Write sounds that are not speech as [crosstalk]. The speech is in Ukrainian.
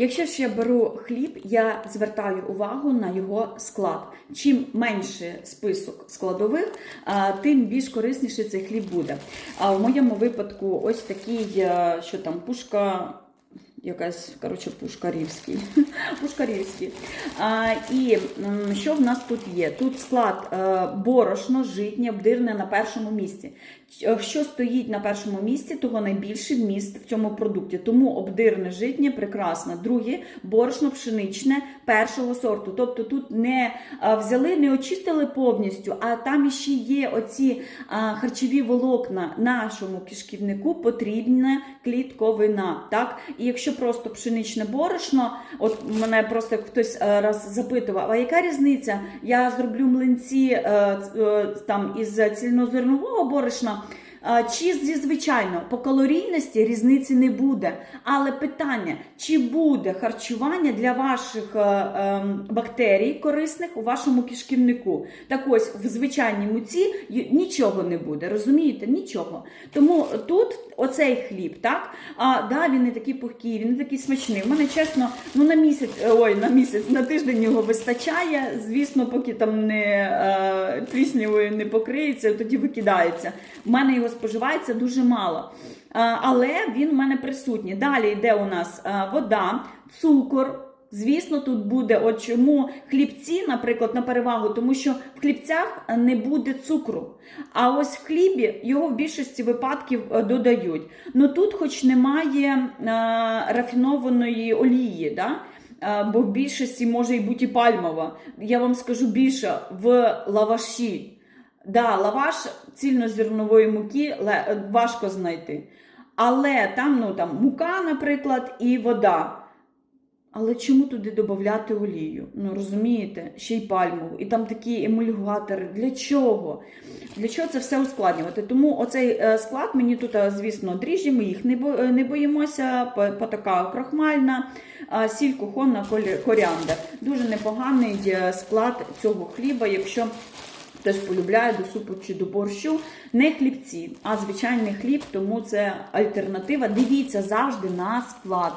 Якщо ж я беру хліб, я звертаю увагу на його склад. Чим менше список складових, тим більш корисніший цей хліб буде. А в моєму випадку ось такий, е, що там, пушка. Якась, коротше, пушкарівський. [laughs] пушкарівський. А, і що в нас тут є? Тут склад е, борошно, житнє, обдирне на першому місці. Е, Що стоїть на першому місці, того найбільший вміст в цьому продукті. Тому обдирне житнє прекрасно. Друге борошно пшеничне першого сорту. Тобто тут не е, взяли, не очистили повністю, а там іще є оці харчові волокна нашому кишківнику потрібна клітковина. Так? І якщо просто пшеничне борошно, от мене просто хтось е, раз запитував, а яка різниця? Я зроблю млинці е, е, там із цільнозернового борошна. Чи зі звичайно по калорійності різниці не буде. Але питання, чи буде харчування для ваших е, ем, бактерій корисних у вашому кишківнику? Так ось в звичайній муці нічого не буде, розумієте? Нічого. Тому тут оцей хліб, так? А да, він не такий пухкий, він не такий смачний. У мене чесно, ну на місяць, е, ой, на місяць, на тиждень його вистачає. Звісно, поки там не е, пліснявою не покриється, тоді викидається. У мене його споживається дуже мало. Але він в мене присутній. Далі йде у нас е, вода, цукор. Звісно, тут буде от чому хлібці, наприклад, на перевагу, тому що в хлібцях не буде цукру. А ось в хлібі його в більшості випадків е, додають. Ну тут, хоч немає е, рафінованої олії, да? Е, бо в більшості може і бути і пальмова. Я вам скажу більше в лаваші. Да, лаваш цільнозернової муки ле- важко знайти. Але там, ну, там мука, наприклад, і вода. Але чому туди додати олію? Ну розумієте, ще й пальмову, і там такі емульгатори. Для чого? Для чого це все ускладнювати? Тому оцей е, склад мені тут, е, звісно, дріжджі, ми їх не бо- е, не боїмося. па- Патока крохмальна, а, сіль кухонна, коріандр. Дуже непоганий е, склад цього хліба, якщо хтось полюбляю до супу чи до борщу. Не хлібці, а звичайний хліб, тому це альтернатива. Дивіться завжди на склад.